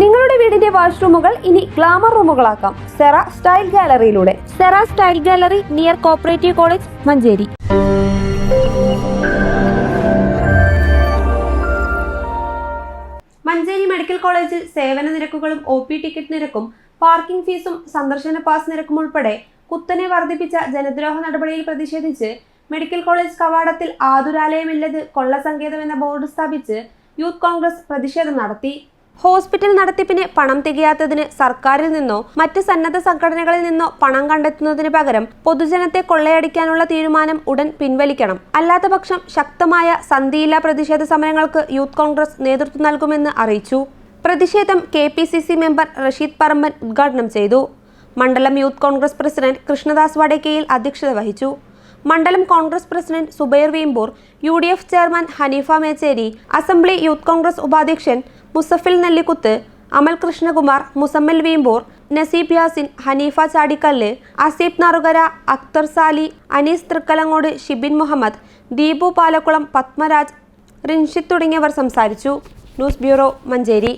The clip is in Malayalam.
നിങ്ങളുടെ വീടിന്റെ വാഷ്റൂമുകൾ ഇനി ഗ്ലാമർ റൂമുകളാക്കാം. Cera style ഗാലറിയിലൂടെ. Sera style gallery near cooperative college Manjeri. Manjeri medical കോളേജിൽ സേവന നിരക്കുകളും ഒ പി ടിക്കറ്റ് നിരക്കും പാർക്കിംഗ് ഫീസും സന്ദർശന പാസ് നിരക്കും ഉൾപ്പെടെ കുത്തനെ വർദ്ധിപ്പിച്ച ജനദ്രോഹ നടപടിയിൽ പ്രതിഷേധിച്ച് മെഡിക്കൽ കോളേജ് കവാടത്തിൽ ആതുരാലയമില്ലത് കൊള്ളസങ്കേതം എന്ന ബോർഡ് സ്ഥാപിച്ച് യൂത്ത് കോൺഗ്രസ് പ്രതിഷേധം നടത്തി. ഹോസ്പിറ്റൽ നടത്തിപ്പിന് പണം തികയാത്തതിന് സർക്കാരിൽ നിന്നോ മറ്റ് സന്നദ്ധ സംഘടനകളിൽ നിന്നോ പണം കണ്ടെത്തുന്നതിന് പകരം പൊതുജനത്തെ കൊള്ളയടിക്കാനുള്ള തീരുമാനം ഉടൻ പിൻവലിക്കണം. അല്ലാത്തപക്ഷം ശക്തമായ സന്ധിയില്ലാ പ്രതിഷേധ സമരങ്ങൾക്ക് യൂത്ത് കോൺഗ്രസ് നേതൃത്വം നൽകുമെന്ന് അറിയിച്ചു. പ്രതിഷേധം K P C C member Rasheed Paramban ഉദ്ഘാടനം ചെയ്തു. മണ്ഡലം യൂത്ത് കോൺഗ്രസ് പ്രസിഡന്റ് കൃഷ്ണദാസ് വടക്കേയിൽ അധ്യക്ഷത വഹിച്ചു. മണ്ഡലം Congress president Subair Veempur U chairman Haneefa Mecheri assembly youth Congress ഉപാധ്യക്ഷൻ മുസഫിൽ നെല്ലിക്കുത്ത് അമൽ കൃഷ്ണകുമാർ മുസമ്മൽ വീമ്പൂർ നസീബ് യാസിൻ ഹനീഫ ചാടിക്കല്ല് അസീബ് നറുകര അക്തർ സാലി അനീസ് തൃക്കലങ്ങോട് ഷിബിൻ മുഹമ്മദ് ദീപു പാലക്കുളം പത്മരാജ് റിൻഷിത് തുടങ്ങിയവർ സംസാരിച്ചു. News bureau Manjeri.